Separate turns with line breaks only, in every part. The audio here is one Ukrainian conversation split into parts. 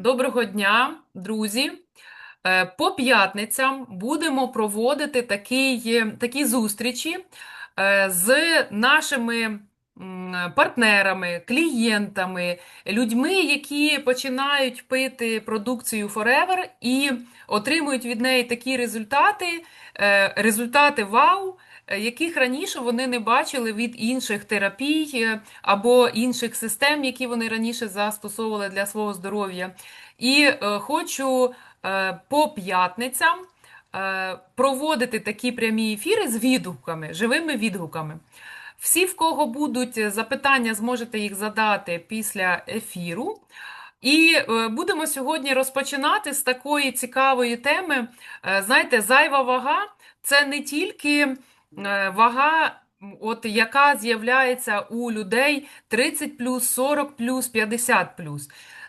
Доброго дня, друзі. Е, По п'ятницям будемо проводити такі, такі зустрічі е, з нашими партнерами, клієнтами, людьми, які починають пити продукцію Forever і отримують від неї такі результати, е, результати вау, яких раніше вони не бачили від інших терапій е, або інших систем, які вони раніше застосовували для свого здоров'я. І е, хочу е, по п'ятницям е, проводити такі прямі ефіри з відгуками, живими відгуками. Всі, в кого будуть запитання, зможете їх задати після ефіру. І е, будемо сьогодні розпочинати з такої цікавої теми. Е, знаєте, зайва вага це не тільки е, вага, от яка з'являється у людей 30 40 50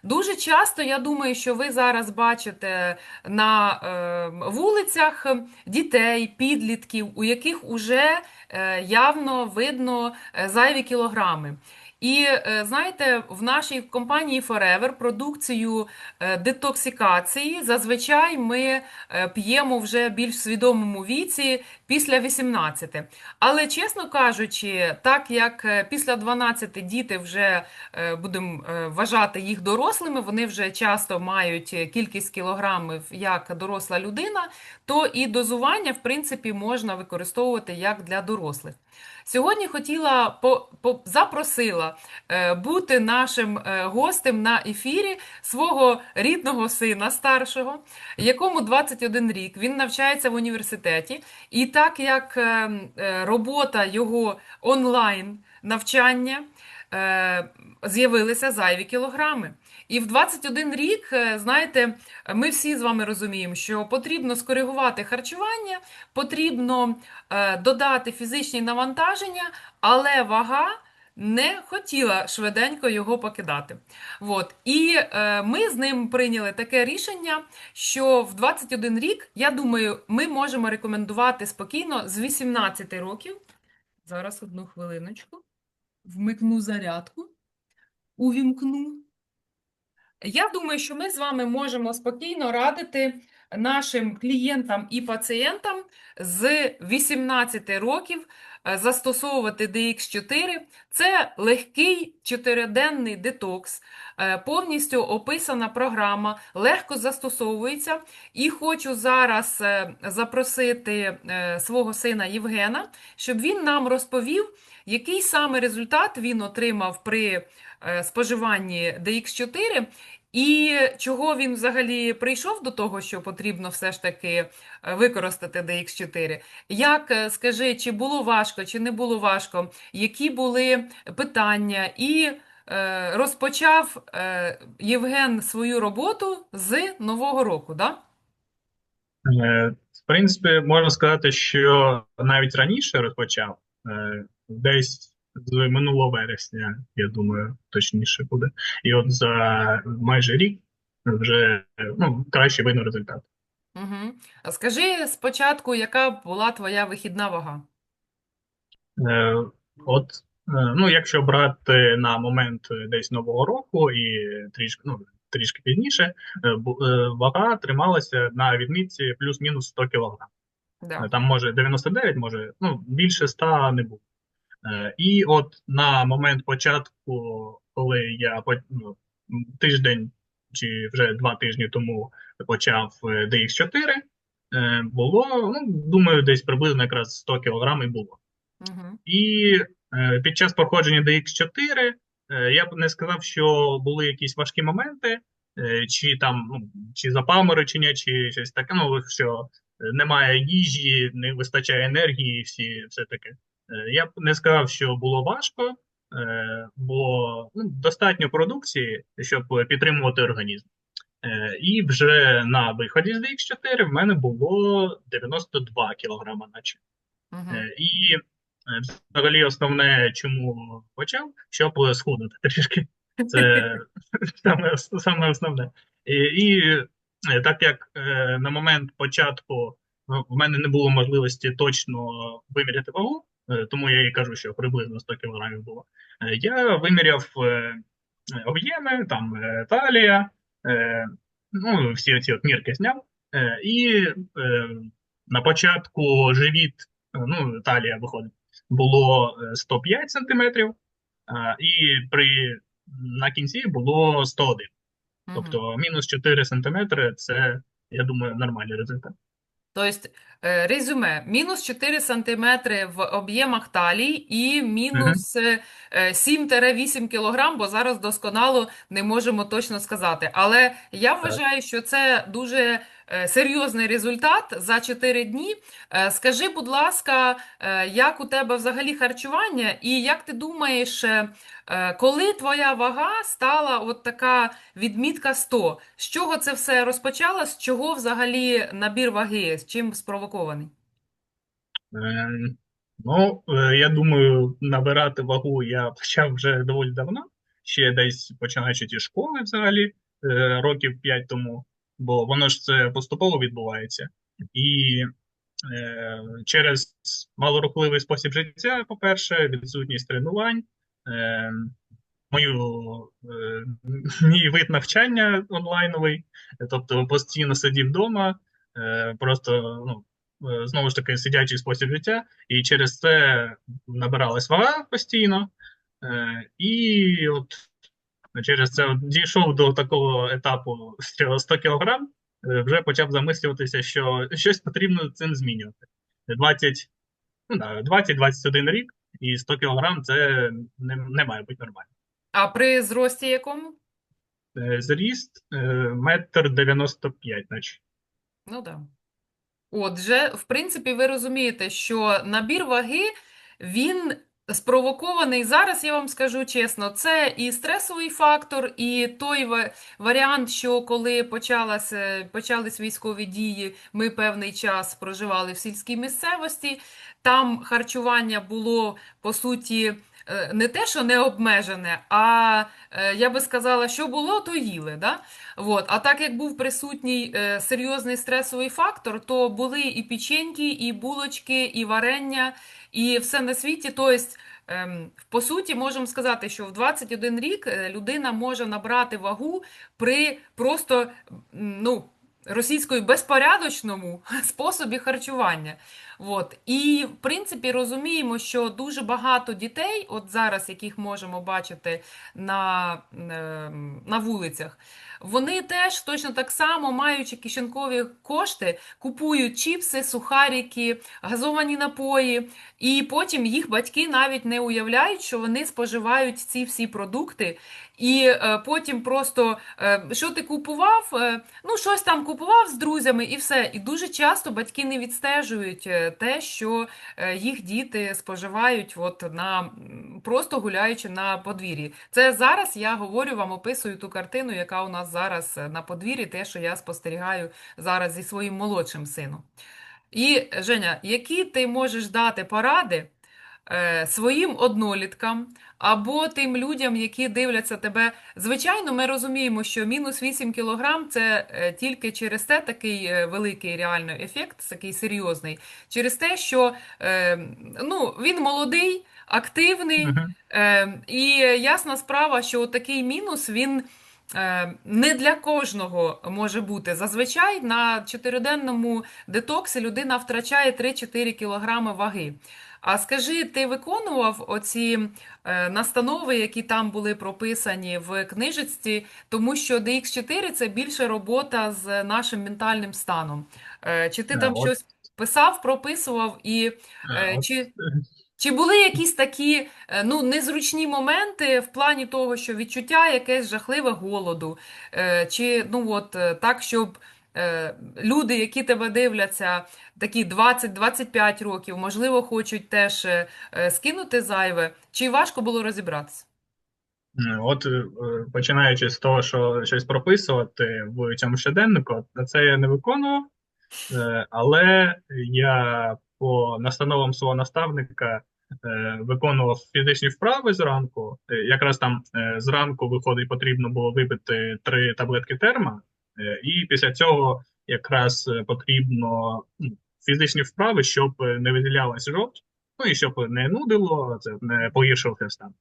Дуже часто, я думаю, що ви зараз бачите на е, вулицях дітей, підлітків, у яких уже е, явно видно е, зайві кілограми. І е, знаєте, в нашій компанії Forever продукцію е, детоксикації зазвичай ми е, п'ємо вже більш свідомому віці після 18. Але, чесно кажучи, так як е, після 12 діти вже е, будемо е, вважати їх дорослими, вони вже часто мають кількість кілограмів як доросла людина, то і дозування, в принципі, можна використовувати як для дорослих. Сьогодні хотіла по, по, запросила е, бути нашим е, гостем на ефірі свого рідного сина старшого, якому 21 рік. Він навчається в університеті. І так як е, е, робота його онлайн навчання е, з'явилися зайві кілограми. І в 21 рік, знаєте, ми всі з вами розуміємо, що потрібно скоригувати харчування, потрібно додати фізичні навантаження, але вага не хотіла швиденько його покидати. От. І е, ми з ним прийняли таке рішення, що в 21 рік, я думаю, ми можемо рекомендувати спокійно з 18 років. Зараз одну хвилиночку. Вмикну зарядку, увімкну. Я думаю, що ми з вами можемо спокійно радити нашим клієнтам і пацієнтам з 18 років е, застосовувати DX4. Це легкий чотириденний детокс, е, повністю описана програма, легко застосовується. І хочу зараз е, запросити свого сина Євгена, щоб він нам розповів, який саме результат він отримав при споживанні DX4 і чого він взагалі прийшов до того, що потрібно все ж таки е, використати DX4? Як е, скажи, чи було важко, чи не було важко, які були питання? І е, розпочав е, Євген свою роботу з Нового року, да?
Е, В принципі, можна сказати, що навіть раніше розпочав, десь з минулого вересня, я думаю, точніше буде. І от за майже рік вже ну, краще видно результат.
Угу. Скажи спочатку, яка була твоя вихідна вага?
Е, От, е, ну, якщо брати на момент десь Нового року і трішки, ну, трішки пізніше, е, е, вага трималася на відмітці плюс-мінус 100 кг.
Да.
Там може 99, може, ну, більше 100 не було. Е, І от на момент початку, коли я ну, тиждень чи вже два тижні тому почав е, DX4, е, було, ну, думаю, десь приблизно якраз 100 кг і було.
Угу.
І під час проходження DX4 е, я б не сказав, що були якісь важкі моменти, чи там ну, чи запаморочення, чи щось таке, ну що немає їжі, не вистачає енергії, всі все таке. Е, Я б не сказав, що було важко, е, бо ну, достатньо продукції, щоб підтримувати організм. Е, І вже на виході з DX4 в мене було 92 кілограма, наче.
Угу.
І взагалі основне, чому почав, щоб схуднути трішки. Це саме, саме основне. І, і так як на момент початку в мене не було можливості точно виміряти вагу, тому я і кажу, що приблизно 100 кілограмів було. е, Я виміряв е, об'єми, там е, талія, Е, ну, всі ці от мірки зняв. Е, і е, на початку живіт, е, ну, талія виходить, було е, 105 сантиметрів, і при, на кінці було 101. Тобто мінус 4 сантиметри це, я думаю, нормальний результат.
Тобто, резюме, мінус 4 см в об'ємах талії і мінус е, 7-8 кг, бо зараз досконало не можемо точно сказати. Але я вважаю, що це дуже серйозний результат за 4 дні. Е, Скажи, будь ласка, е, як у тебе взагалі харчування, і як ти думаєш, е, е, коли твоя вага стала от така відмітка 100? З чого це все розпочалось? З чого взагалі набір ваги? З чим спровокований?
Е, Ну, е, я думаю, набирати вагу я почав вже доволі давно, ще десь починаючи зі школи взагалі, е, років 5 тому, бо воно ж це поступово відбувається. І е, через малорухливий спосіб життя, по-перше, відсутність тренувань, е, мою, е, мій вид навчання онлайновий, тобто постійно сидів вдома, е, просто ну, е, знову ж таки сидячий спосіб життя, і через це набиралась вага постійно. Е, і от через це дійшов до такого етапу, що 100 кілограм, е, вже почав замислюватися, що щось потрібно цим змінювати. 20, ну, 20-21 рік, і 100 кілограм це не, не має бути нормально.
А при зрості якому?
Е, Зріст е, метр дев'яносто п'ять, наче.
Ну да. Отже, в принципі, ви розумієте, що набір ваги, він спровокований, зараз я вам скажу чесно, це і стресовий фактор, і той ва- варіант, що коли почалася, почались військові дії, ми певний час проживали в сільській місцевості, там харчування було, по суті, не те, що не обмежене, а е, я би сказала, що було, то їли. Да? Вот. А так як був присутній е, серйозний стресовий фактор, то були і печеньки, і булочки, і варення, і все на світі. Тобто, ем, по суті, можемо сказати, що в 21 рік е, людина може набрати вагу при просто ну, російською безпорядочному способі харчування. От. І, в принципі, розуміємо, що дуже багато дітей, от зараз, яких можемо бачити на, ем, на вулицях, вони теж точно так само, маючи кишенькові кошти, купують чіпси, сухарики, газовані напої, і потім їх батьки навіть не уявляють, що вони споживають ці всі продукти. І е, потім просто е, що ти купував? Е, ну, щось там купував з друзями і все. І дуже часто батьки не відстежують те, що е, їх діти споживають от на просто гуляючи на подвір'ї. Це зараз я говорю вам, описую ту картину, яка у нас зараз е, на подвір'ї, те, що я спостерігаю зараз зі своїм молодшим сином. І, Женя, які ти можеш дати поради своїм одноліткам або тим людям, які дивляться тебе? Звичайно, ми розуміємо, що мінус 8 кілограм це е, тільки через те такий е, великий реально ефект, такий серйозний, через те, що е, ну, він молодий, активний, е, і ясна справа, що такий мінус він. е, Не для кожного може бути. Зазвичай на чотириденному детоксі людина втрачає 3-4 кілограми ваги. А скажи, ти виконував оці е, настанови, які там були прописані в книжечці, тому що DX4 це більше робота з нашим ментальним станом. Е, Чи ти
Е,
там
От,
щось писав, прописував, і
е,
е,
от
чи чи були якісь такі е, ну, незручні моменти в плані того, що відчуття якесь жахливе голоду? Е, Чи ну от е, так, щоб люди, які тебе дивляться, такі 20-25 років, можливо, хочуть теж е, е, скинути зайве, чи важко було розібратися?
Е, От е, починаючи з того, що щось прописувати в цьому щоденнику, це я не виконував, е, але я по настановам свого наставника е, виконував фізичні вправи зранку. Е, Якраз там е, зранку виходить, потрібно було випити три таблетки терма, е, і після цього якраз е, потрібно фізичні вправи, щоб не виділялась жовч, ну і щоб не нудило, це не погіршився стан.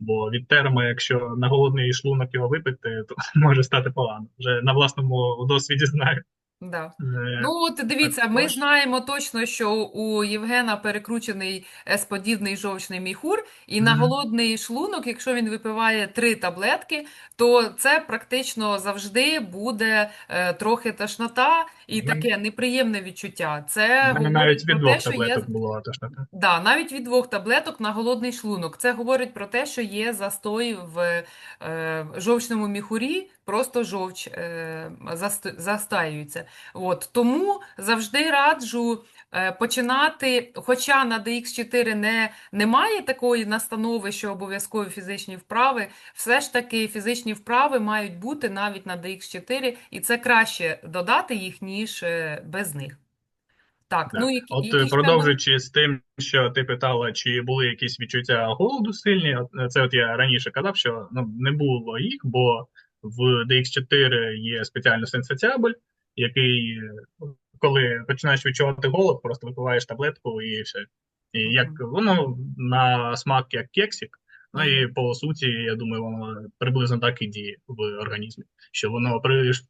Бо від терма, якщо на голодний шлунок його випити, то може стати погано. Вже на власному досвіді знаю.
Да.
Е,
Ну, от дивіться, ми знаємо точно, що у Євгена перекручений С-подібний жовчний міхур, і на голодний шлунок, якщо він випиває три таблетки, то це практично завжди буде е, трохи тошнота і таке неприємне відчуття. Це
мене навіть від
про те,
двох
є
таблеток було тошнота.
Да, навіть від двох таблеток на голодний шлунок. Це говорить про те, що є застой в е, жовчному міхурі, просто жовч е, заст- застаюється. От, тому завжди раджу е, починати, хоча на DX4 не, немає такої настанови, що обов'язкові фізичні вправи, все ж таки фізичні вправи мають бути навіть на DX4, і це краще додати їх, ніж е, без них. Так,
Да.
ну які,
От
які
продовжуючи з тим, що ти питала, чи були якісь відчуття голоду сильні, це от я раніше казав, що ну, не було їх, бо в DX4 є спеціальний сенсатіабель, який, е, коли починаєш відчувати голод, просто випиваєш таблетку і все. І як воно на смак як кексик, ну і по суті, я думаю, воно приблизно так і діє в організмі, що воно приш-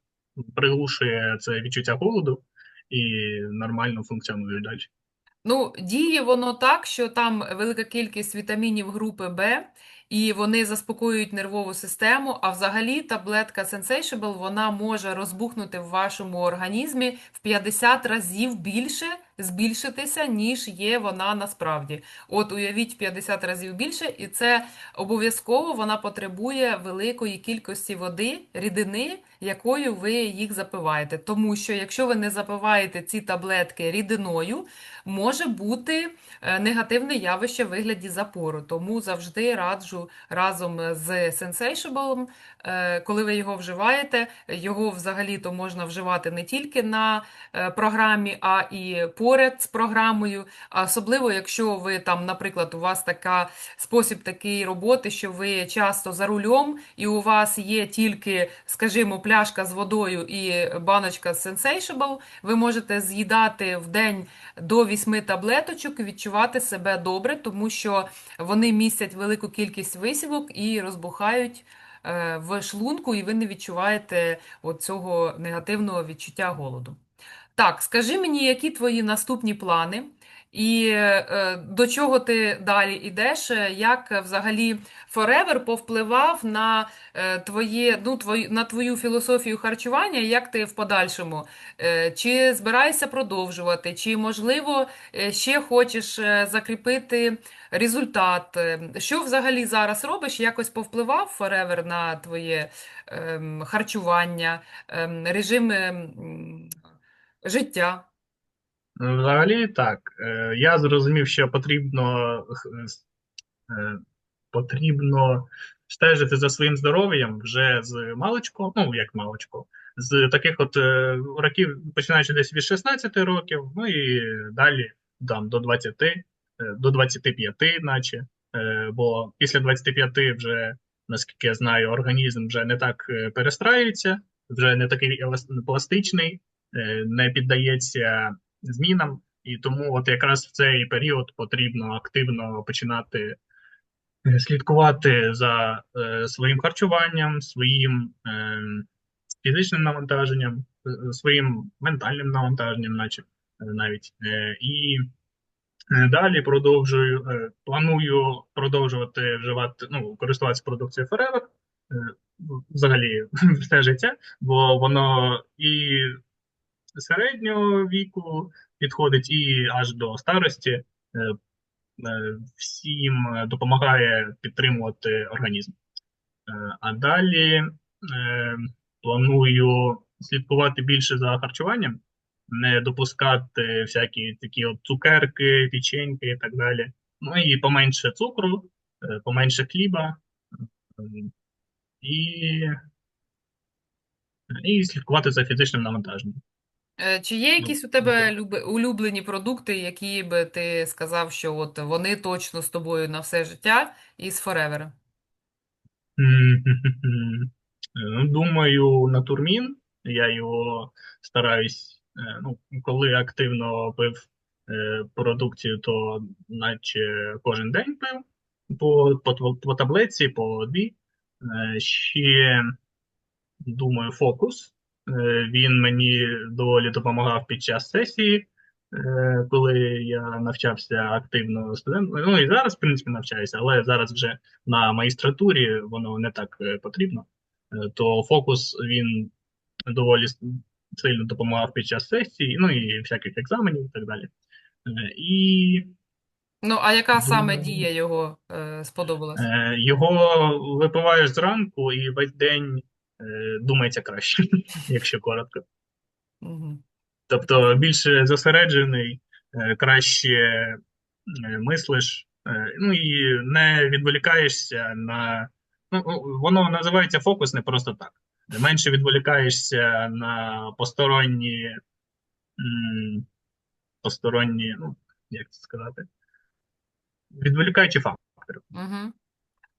приглушує це відчуття голоду і нормально функціонує далі.
Ну, діє воно так, що там велика кількість вітамінів групи В, і вони заспокоюють нервову систему. А взагалі таблетка Sensational, вона може розбухнути в вашому організмі в 50 разів більше, збільшитися, ніж є вона насправді. От уявіть 50 разів більше, і це обов'язково вона потребує великої кількості води, рідини, якою ви їх запиваєте. Тому що якщо ви не запиваєте ці таблетки рідиною, може бути е, негативне явище в вигляді запору. Тому завжди раджу разом з Sensatiable, е, коли ви його вживаєте, його взагалі-то можна вживати не тільки на е, програмі, а і поряд з програмою. Особливо, якщо ви там, наприклад, у вас така спосіб такий роботи, що ви часто за рулем, і у вас є тільки, скажімо, пляшка з водою і баночка з Sensatiable, ви можете з'їдати в день до 8 таблеточок і відчувати себе добре, тому що вони містять велику кількість висівок і розбухають е, в шлунку, і ви не відчуваєте цього негативного відчуття голоду. Так, скажи мені, які твої наступні плани, і е, до чого ти далі йдеш? Е, Як е, взагалі Forever повпливав на е, твоє, ну, твою, на твою філософію харчування, як ти в подальшому? Е, Чи збираєшся продовжувати, чи, можливо, е, ще хочеш е, закріпити результат? Е, Що взагалі зараз робиш? Якось повпливав Forever на твоє ем, харчування, ем, режим ем, життя?
Ну, Взагалі, так. Е, Я зрозумів, що потрібно, е, потрібно стежити за своїм здоров'ям вже з маличку, ну як маличку, з таких от е, років, починаючи десь від 16 років, ну і далі там до 20, е, до 25, наче. Е, Бо після 25 вже, наскільки я знаю, організм вже не так е, перестраюється, вже не такий пластичний, е, не піддається змінам. І тому от якраз в цей період потрібно активно починати е, слідкувати за е, своїм харчуванням, своїм е, фізичним навантаженням, е, своїм ментальним навантаженням, наче е, навіть. Е, і е, далі продовжую, е, планую продовжувати вживати, ну, користуватися продукцією Forever, е, взагалі все життя, бо воно і середнього віку підходить, і аж до старості. Е, е, всім допомагає підтримувати організм. Е, А далі планую слідкувати більше за харчуванням, не допускати всякі такі от цукерки, печеньки і так далі. Ну і поменше цукру, поменше хліба, і, і слідкувати за фізичним навантаженням.
Е, Чи є
Ну,
якісь у тебе люби- улюблені продукти, які би ти сказав, що от вони точно з тобою на все життя із Forever?
М, Ну, думаю, на турмін. Я його стараюсь, е, ну, коли активно пив е, продукцію, то наче кожен день пив. по, по, по таблиці, по дві. Е, Ще, думаю, фокус. Е, Він мені доволі допомагав під час сесії, е, коли я навчався активно студентом. Ну і зараз, в принципі, навчаюся, але зараз вже на магістратурі воно не так е, потрібно. То фокус він доволі сильно допомагав під час сесії, ну і всяких екзаменів і так далі. І
Ну, а яка саме дія його е, сподобалась?
Е, Його випиваєш зранку і весь день думається краще, якщо коротко.
Угу.
Тобто більше зосереджений, е, краще е, мислиш, е, ну і не відволікаєшся на. Ну, воно називається фокус не просто так. Менше відволікаєшся на посторонні, посторонні, ну, як це сказати, відволікаючі фактори.
Угу.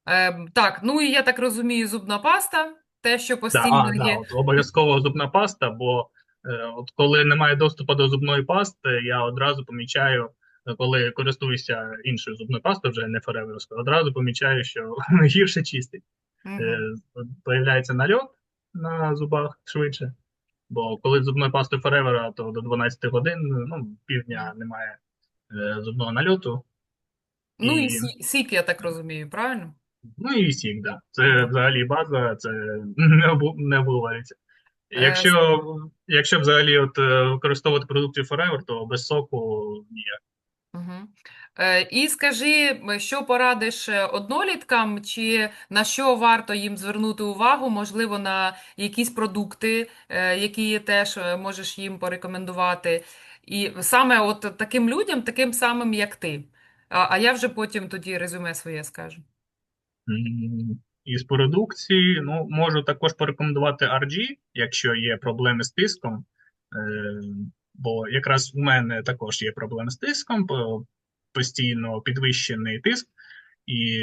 Е, так, ну і я так розумію, зубна паста, те, що постійно
да,
є.
от обов'язково зубна паста, бо е, от коли немає доступу до зубної пасти, я одразу помічаю, е, коли користуюся іншою зубною пастою, вже не фореверською, одразу помічаю, що гірше чистить. Е,
Угу.
появляється нальот на зубах швидше, бо коли з зубною пастою форевера, то до 12 годин, ну, півдня немає е, зубного нальоту.
Ну і
І,
сі- сік, я так розумію, правильно?
Ну і сік, да. Це взагалі база, це не не обговорюється.
Е,
Якщо, якщо взагалі от е, використовувати продукти Forever, то без соку ніяк.
Угу. Е, і скажи, що порадиш одноліткам, чи на що варто їм звернути увагу, можливо, на якісь продукти, е, які теж можеш їм порекомендувати. І саме от таким людям, таким самим, як ти. А, а я вже потім тоді резюме своє скажу.
Із продукції, ну, можу також порекомендувати RG, якщо є проблеми з тиском. Е, бо якраз у мене також є проблеми з тиском, по- постійно підвищений тиск, і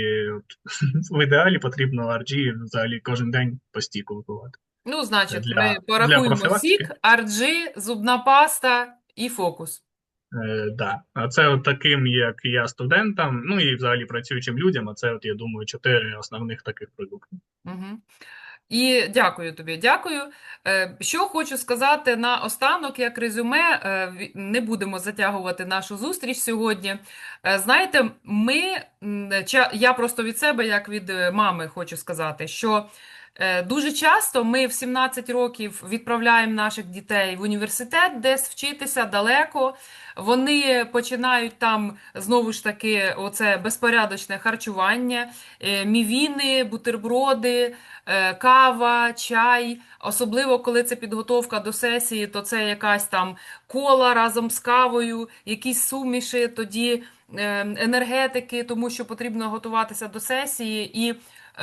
в ідеалі потрібно RG взагалі кожен день по стіку випивати.
Ну, значить, ми
Для, для
порахуємо сік, RG, зубна паста і фокус.
Е, да. А це от таким, як я, студентам, ну і взагалі працюючим людям, а це, от, я думаю, чотири основних таких продукти.
Угу. І дякую тобі, дякую. Е, Що хочу сказати на останок, як резюме, е, не будемо затягувати нашу зустріч сьогодні. Е, Знаєте, ми, я просто від себе, як від мами, хочу сказати, що дуже часто ми в 17 років відправляємо наших дітей в університет, десь вчитися далеко. Вони починають там знову ж таки оце безпорядочне харчування, е, мівіни, бутерброди е, кава, чай, особливо коли це підготовка до сесії, то це якась там кола разом з кавою, якісь суміші, тоді е, енергетики, тому що потрібно готуватися до сесії. І е,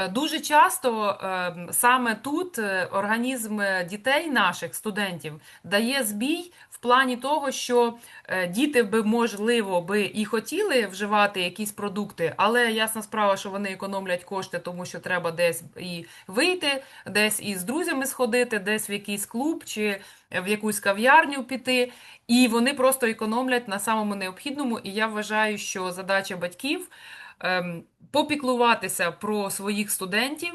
дуже часто е, саме тут е, організм е, дітей наших студентів дає збій в плані того, що е, діти би, можливо, би і хотіли вживати якісь продукти, але ясна справа, що вони економлять кошти, тому що треба десь і вийти, десь із друзями сходити, десь в якийсь клуб чи в якусь кав'ярню піти. І вони просто економлять на самому необхідному. І я вважаю, що задача батьків попіклуватися про своїх студентів,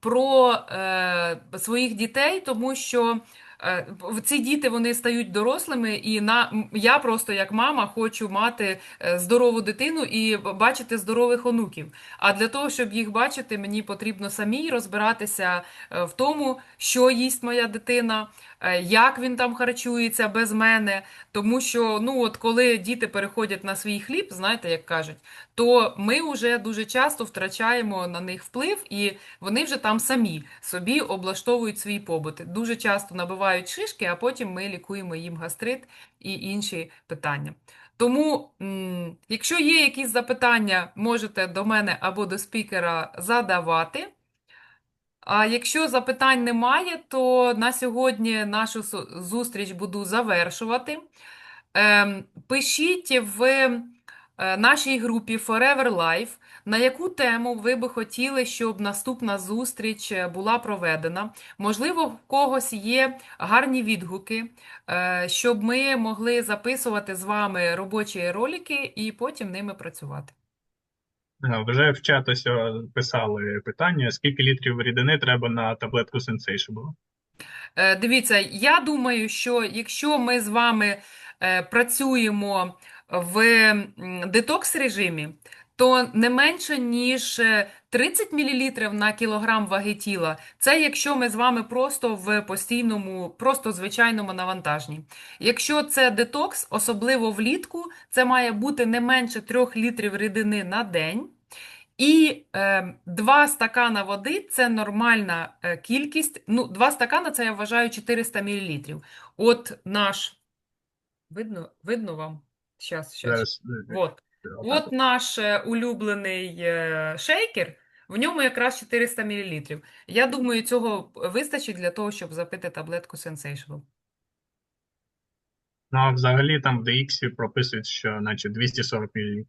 про е, своїх дітей, тому що. Е, Ці діти вони стають дорослими, і на я просто як мама хочу мати е, здорову дитину і бачити здорових онуків. А для того, щоб їх бачити, мені потрібно самій розбиратися е, в тому, що їсть моя дитина, як він там харчується без мене. Тому що, ну от коли діти переходять на свій хліб, знаєте, як кажуть, то ми вже дуже часто втрачаємо на них вплив, і вони вже там самі собі облаштовують свій побут. Дуже часто набивають шишки, а потім ми лікуємо їм гастрит і інші питання. Тому, якщо є якісь запитання, можете до мене або до спікера задавати. А якщо запитань немає, то на сьогодні нашу зустріч буду завершувати. Ем, Пишіть в е, нашій групі Forever Life, на яку тему ви би хотіли, щоб наступна зустріч е, була проведена. Можливо, в когось є гарні відгуки, е, щоб ми могли записувати з вами робочі ролики і потім ними працювати.
Е, Вже в чат ось писали питання, скільки літрів рідини треба на таблетку Sensation?
Е, Дивіться, я думаю, що якщо ми з вами е, працюємо в детокс режимі, то не менше, ніж е, 30 мл на кілограм ваги тіла. Це якщо ми з вами просто в постійному, просто звичайному навантаженні. Якщо це детокс, особливо влітку, це має бути не менше 3 літрів рідини на день. І е, два стакана води це нормальна е, кількість. Ну, два стакана це я вважаю 400 мл. От наш. Видно, видно вам? Щас, щас.
Зараз е,
От.
Отак
От наш е, улюблений е, шейкер, в ньому якраз 400 мл. Я думаю, цього вистачить для того, щоб запити таблетку Sensation.
Ну, а взагалі там в DX прописують, що наче 240 мл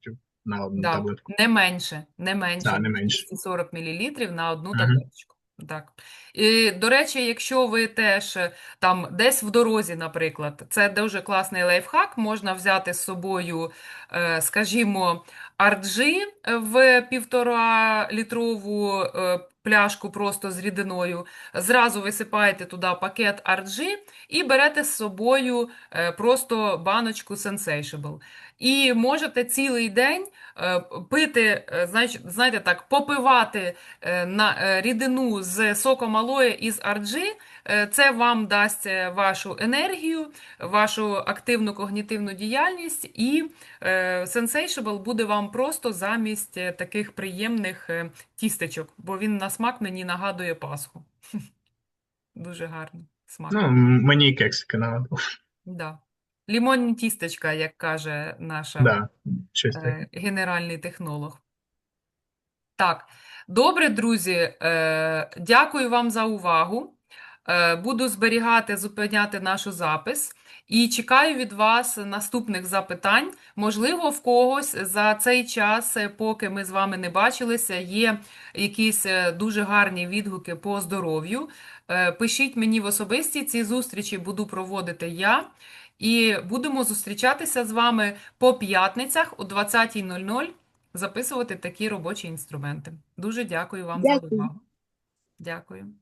на одну
Да,
таблетку.
не менше, не менше,
А, не менше.
240 мл на одну
Мгм.
таблеточку. Так. І, до речі, якщо ви теж е, там десь в дорозі, наприклад, це дуже класний лайфхак, можна взяти з собою, е, скажімо, RG в півтора літрову е, пляшку просто з рідиною, зразу висипаєте туди пакет RG і берете з собою просто баночку Sensatiable. І можете цілий день е, пити, е, знаєте так, попивати е, на рідину з соком алоє із. Е, Це вам дасть вашу енергію, вашу активну когнітивну діяльність, і Sensatiable буде вам просто замість таких приємних тістечок, бо він на смак мені нагадує Пасху. Дуже гарний смак.
Ну, мені кексики нагадували.
Да. Лімонні тістечка, як каже наша
Да, щось таке.
е, генеральний технолог. Так, добре, друзі, е, дякую вам за увагу. Е, буду зберігати, зупиняти нашу запис і чекаю від вас наступних запитань. Можливо, в когось за цей час, е, поки ми з вами не бачилися, є якісь е, дуже гарні відгуки по здоров'ю. Е, Пишіть мені в особисті, ці зустрічі буду проводити я. І будемо зустрічатися з вами по п'ятницях о 20.00 записувати такі робочі інструменти. Дуже дякую вам за увагу. Дякую.